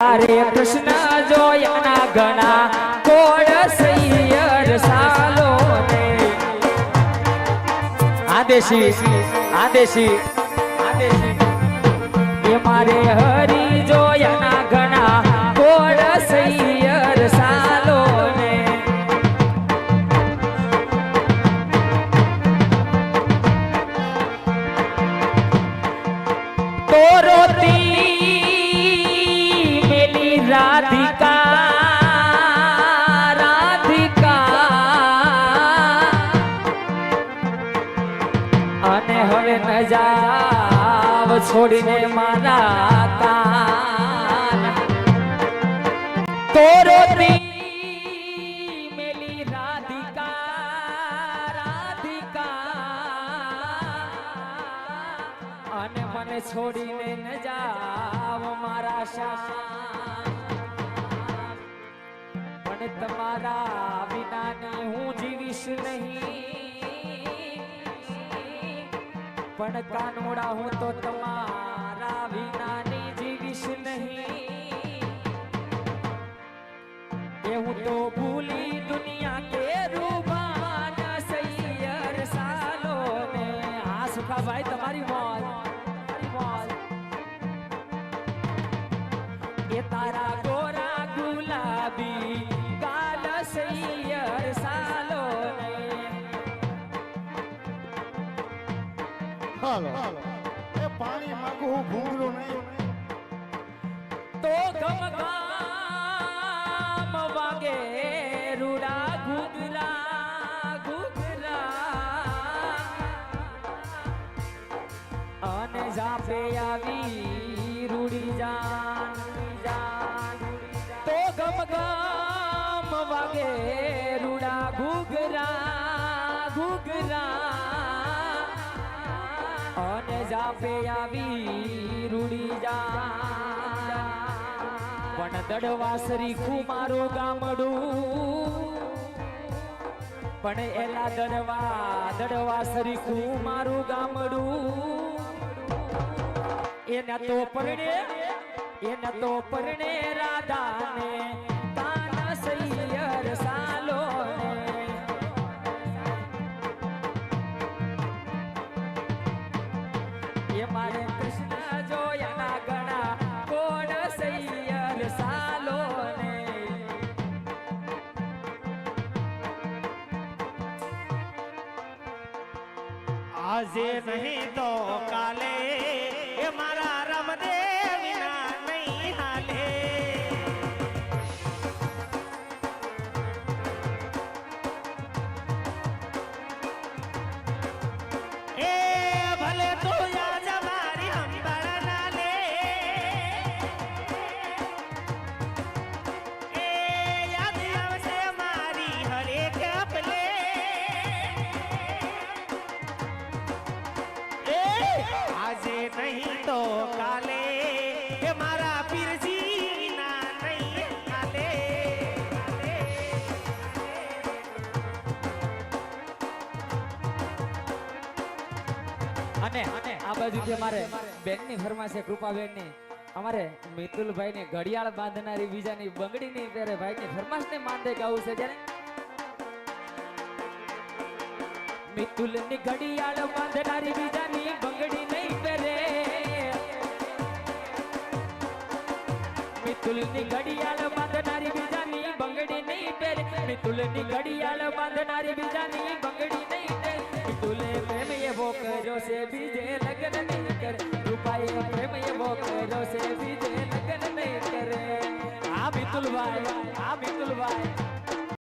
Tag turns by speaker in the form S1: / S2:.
S1: હરે કૃષ્ણ જોયાના ઘણા કોડ સૈયર સાલો આદેશી આદેશી આદેશી. એ મારે હરી જોયાના ઘણા કોડ સૈયર સાલો તો રોતી છોડીને મારા કાન તોરો મેલી રાધિકા રાધિકા. અને મને છોડીને ન જાવ મારા શ્યામ પણ તમારા વિનાની હું જીવીશ નહીં. પણ કાનોડા હું તો તમારા વિનાની જીવીશ નહીં એ હું તો ભૂલી દુનિયા કે રૂબાન સૈયર સાલો ને આ સુખાભાઈ તમારી મોજ તમારી મોજ એ તારા ગોરા ગુલાબી
S2: હાલો એ પાણી માંગુ હું ભૂંગળું નહીં
S1: તો ગમ ગામ વાગે રૂડા ઘૂઘરા ઘૂઘરા અને જાપે આવી રૂડી જાન જાન તો ગમ ગામ વાગે રૂડા ઘૂઘરા ઘૂઘરા અને જાપે આવી રૂડી જા પણ દડવા સરીખું મારું ગામડું. પણ એલા દડવા દડવા સરીખું મારું ગામડું. એના તો પરણે, એના તો પરણે રાધાને
S3: આજે નહીં તો કાલે. એ મારા રમદેવ આજે નહીં તો કાલે. એ મારા પીરજી ના
S1: અને આ બાજુથી અમારે બેનની ફરમાશે કૃપાબેનની અમારે મિતુલભાઈ ને ઘડિયાળ બાંધનારી બીજાની બંગડી ની ત્યારે ભાઈ ની ફરમાશ ને માંદે ગાવું છે ત્યારે. મિતુલની ઘડિયાળ બાંધનારી બીજાની મિતુલની ઘડિયાળ બાંધનારી બીજાની બંગડી નહીં પહેરે. ની ઘડિયાળ બાંધનારી બીજાની બંગડી નહીં પહેરે. તુલે પ્રેમ એવો કર્યો છે, બીજે લગ્ન નહીં કરે. રૂપાએ પ્રેમ એવો કર્યો છે, બીજે લગ્ન નહીં કરે. આ મિતુલભાઈ આ મિતુલભાઈ